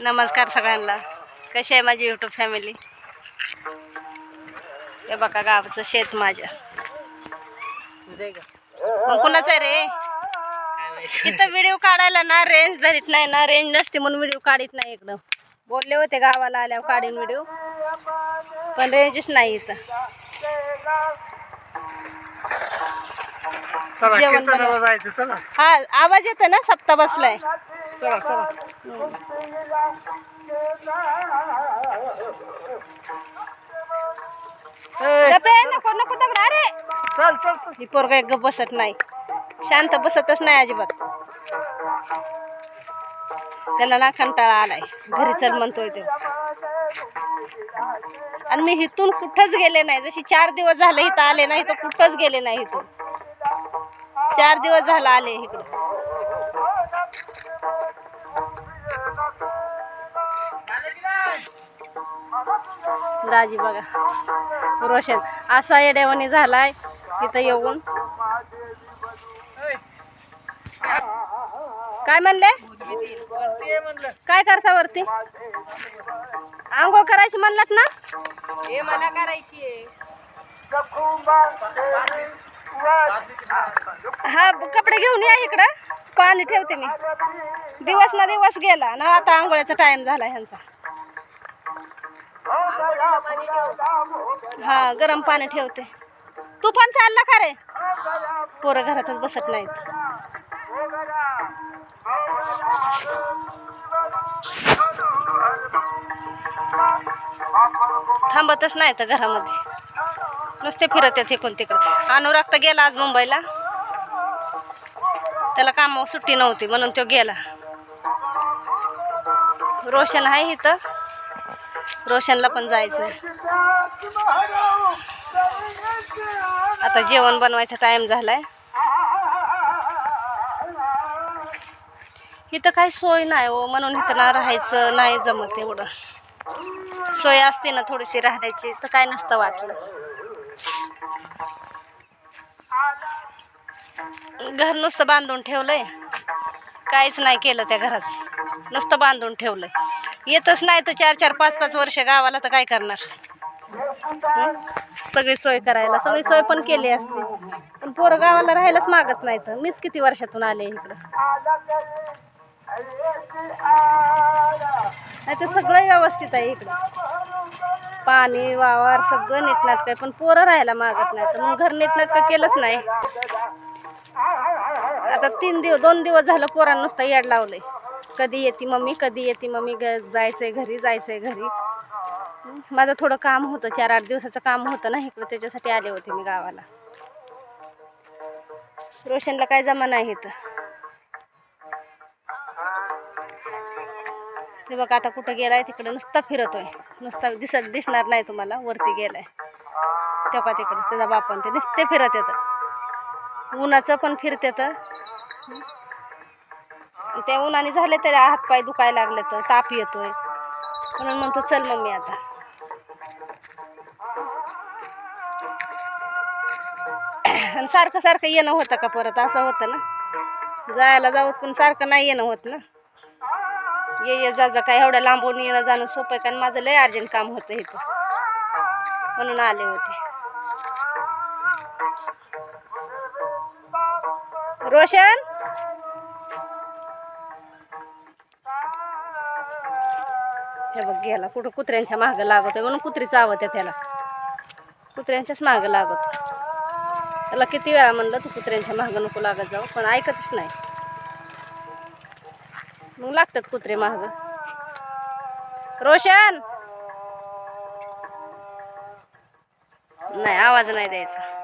नमस्कार सगळ्यांना. कशी आहे माझी यूट्यूब फॅमिली हे बघा गावाचं शेत माझ्या. मग कुणाचं आहे रे? इथं व्हिडिओ काढायला ना रेंज धरीत नाही ना रेंज नसते म्हणून व्हिडिओ काढत नाही इकडं बोलले होते गावाला आल्यावर काढीन व्हिडिओ पण रेंजच नाही इथं. जेवण हा आवाज येतो ना? सप्ता बसलाय. चला चला. नको नको दगड अरे! चल चल चल. ही पोरगा एक बसत नाही. शांत बसतच नाही अजिबात. त्याला ना कंटाळा आलाय. घरी चल म्हणतोय ते. आणि मी इथून कुठंच गेले नाही. जशी चार दिवस झाले इथं आले नाही तर कुठंच गेले नाही इथून. चार दिवस झाला आले इकडे. दाजी बघा. रोशन असा येड्यावानी झालाय इथं येऊन. काय म्हणलं? काय करता वरती? आंघोळ करायची म्हणलात ना? हे मला करायची हा कपडे घेऊन या इकडं. पाणी ठेवते मी. दिवस ना दिवस गेला ना आता आंघोळ्याचा टाइम झाला ह्यांचा. हा गरम पाणी ठेवते. तू पण चालला का रे? पोरं घरातच बसत नाहीत. थांबतच नाही तर घरामध्ये. नुसते फिरत आहेत इकडून तिकडे. अनुराग तर गेला आज मुंबईला. त्याला कामावर सुट्टी नव्हती म्हणून तो गेला. रोशन आहे इथं. रोशनला पण जायचं आता जेवण बनवायचा टाइम झालाय. इथं काही सोय नाही हो म्हणून इथं ना राहायचं नाही जमत एवढं. सोय असते ना थोडीशी राहण्याची तर काय नसतं वाटलं. घर नुसतं बांधून ठेवलंय. काहीच नाही केलं त्या घराचं. नुसतं बांधून ठेवलंय. येतच नाही तर चार चार पाच पाच वर्ष गावाला तर काय करणार? सगळी सोय करायला सगळी सोय पण केली असते. पण पोरं गावाला राहायलाच मागत नाही तर मीच किती वर्षातून आले इकडं? नाही तर सगळं व्यवस्थित आहे इकडं. पाणी वावर सगळं नीटनाटक आहे. पण पोरं राहायला मागत नाही तर मग घर नीटनाटकं केलंच नाही. आता तीन दिवस दोन दिवस झालं पोरांना नुसतं याड लावलंय. कधी येते मम्मी कधी येते मम्मी ग जायचंय घरी जायचंय घरी. माझं थोडं काम होतं चार आठ दिवसाचं काम होतं ना इकडं त्याच्यासाठी आले होते मी गावाला. रोशनला काय जमा नाही इथं? हे बघा आता कुठं गेलाय तिकडं नुसता फिरतोय. नुसता दिसत दिसणार नाही तुम्हाला वरती गेलाय. तेव्हा तिकडे? त्याचा बापन ते नुसते फिरत येतं. उन्हाचं पण फिरते तर ते उन्हाने झाले तरी हातपाय दुखायला लागले तर ताप येतोय. म्हणून म्हणतो चल मम्मी आता. आणि सारखं सारखं येणं होतं का परत? असं होतं ना? जायला जावं पण सारखं नाही येणं होत ना? ये ये जा जा काय एवढ्या लांबून येणं जाणं सोपं आहे कारण माझं लय अर्जंट काम होतं इथं. म्हणून आले होते. रोशन? हे बघ गेला कुठं कुत्र्यांच्या मागं लागतोय म्हणून कुत्री चावत आहे त्याला. कुत्र्यांच्याच मागं लागत. त्याला किती वेळा म्हणलं तू कुत्र्यांच्या मागं नको लागत जाऊ पण ऐकतच नाही. मग लागतात कुत्रे माग. रोशन! नाही आवाज नाही द्यायचा.